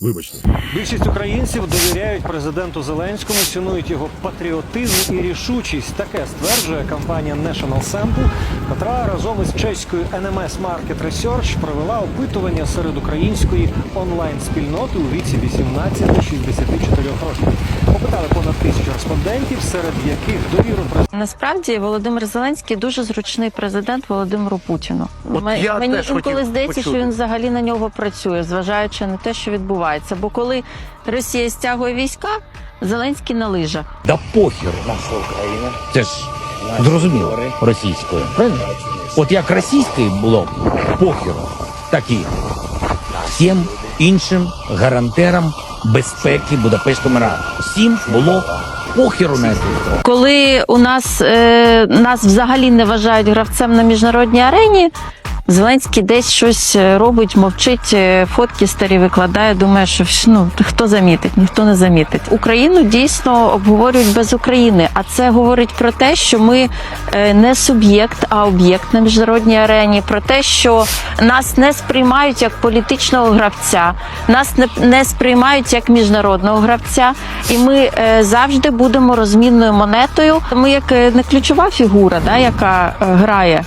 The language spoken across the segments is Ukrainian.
Вибачте. Більшість українців довіряють президенту Зеленському, цінують його патріотизм і рішучість. Таке стверджує компанія National Sample, котра разом із чеською NMS Market Research провела опитування серед української онлайн-спільноти у віці 18-64 років. Опитали понад тисячу респондентів, серед яких довіру президенту Насправді Володимир Зеленський дуже зручний президент Володимиру Путіну. От Ме- я Мені теж інколи хотів здається, почути. що він взагалі на нього працює, зважаючи на те, що відбувається. Бо коли Росія стягує війська, Зеленський на лижах. Да похеру. Це ж зрозуміло російською. Правильно? От як російською було похеру, так і всім іншим гарантерам безпеки Будапештського ради. Всім було похеру на це. Коли у нас е, нас взагалі не вважають гравцем на міжнародній арені. Зеленський десь щось е, робить, мовчить, е, фотки старі викладає. Думає, що ну хто замітить, ніхто не замітить. Україну дійсно обговорюють без України. А це говорить про те, що ми е, не суб'єкт, а об'єкт на міжнародній арені. Про те, що нас не сприймають як політичного гравця, нас не, не сприймають як міжнародного гравця, і ми завжди будемо розмінною монетою. Ми як не ключова фігура, да, яка грає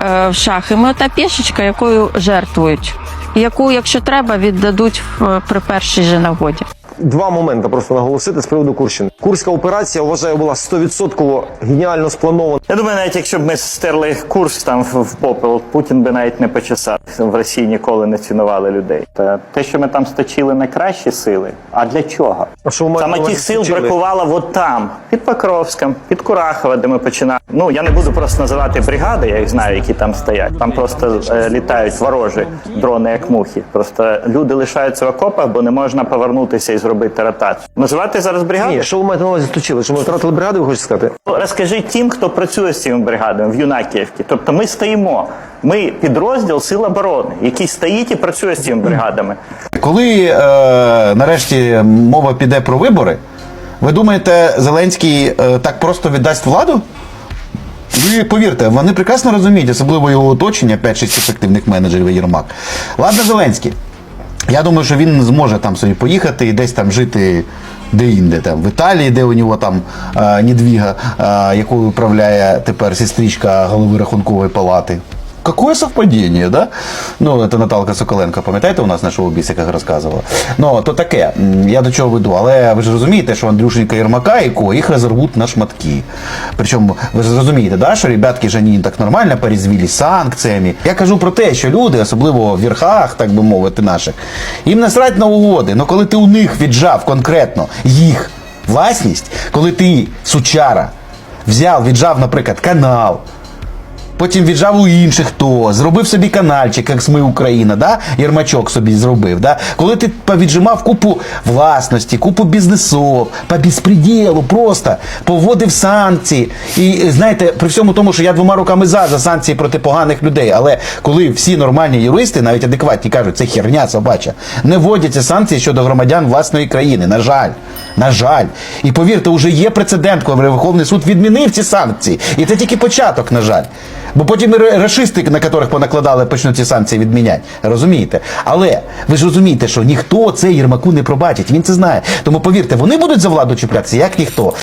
в шахи. Ми та пішечка, якою жертвують, яку, якщо треба, віддадуть при першій же нагоді. Два моменти просто наголосити з приводу Курщини. Курська операція, вважаю, була 100% геніально спланована. Я думаю, навіть якщо б ми стерли курс там в попел, Путін би навіть не почесав. В Росії ніколи не цінували людей. Та те, що ми там сточили найкращі сили. А для чого? А що Саме тих сил сточили? бракувало от там, під Покровськом, під Курахово, де ми починали. Ну я не буду просто називати бригади, я їх знаю, які там стоять. Там просто е, літають ворожі дрони, як мухи. Просто люди лишаються в окопах, бо не можна повернутися і зробити ротацію. Називати зараз бригади? Ні, що ви маєте на увазі сточили? Що ми втратили бригади, ви хочете сказати? Розкажи тим, хто працює з цими бригадами в Юнакіївці. Тобто ми стоїмо. Ми підрозділ Сил оборони, який стоїть і працює з цими бригадами. Коли е, нарешті мова піде про вибори, ви думаєте, Зеленський е, так просто віддасть владу? Ви повірте, вони прекрасно розуміють, особливо його оточення, 5-6 ефективних менеджерів і Єрмак. Ладно, Зеленський. Я думаю, що він зможе там собі поїхати і десь там жити де-інде, там в Італії, де у нього там е, Нідвіга, е, якою управляє тепер сестричка голови рахункової палати. Какое совпадение, да? Ну, це Наталка Соколенко, пам'ятаєте, у нас на шоу Бісиках розказувала. Ну, то таке, я до чого веду. Але ви ж розумієте, що Андрюшенька Єрмака і Ко, їх розорвуть на шматки. Причому, ви ж розумієте, да, що ребятки ж вони так нормально порезвілі санкціями. Я кажу про те, що люди, особливо в верхах, так би мовити, наших, їм насрать на угоди. Ну коли ти у них віджав конкретно їх власність, коли ти, сучара, взяв, віджав, наприклад, канал. Потім віджав у інших то, зробив собі канальчик, як СМИ Україна, да? Єрмачок собі зробив. Да? Коли ти повіджимав купу власності, купу бізнесов, по безпреділу, просто поводив санкції. І знаєте, при всьому тому, що я двома руками за, за санкції проти поганих людей, але коли всі нормальні юристи, навіть адекватні, кажуть, це херня собача, не вводяться санкції щодо громадян власної країни. На жаль. На жаль. І повірте, вже є прецедент, коли Верховний суд відмінив ці санкції. І це тільки початок, на жаль. Бо потім і рашисти, на яких понакладали, почнуть ці санкції відміняти. Розумієте? Але ви ж розумієте, що ніхто це Єрмаку не пробачить. Він це знає. Тому повірте, вони будуть за владу чіплятися, як ніхто.